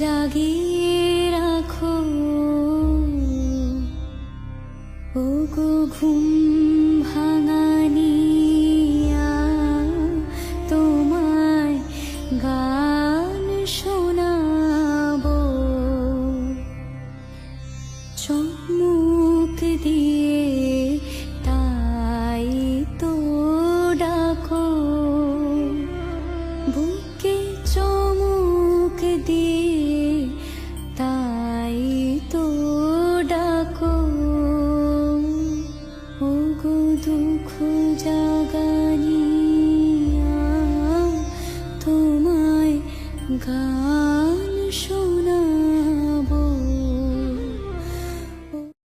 জাগিয়ে ঘুম ভাঙানিয়া তোমায় গান শোনাব। চমুক দিয়ে গান শোন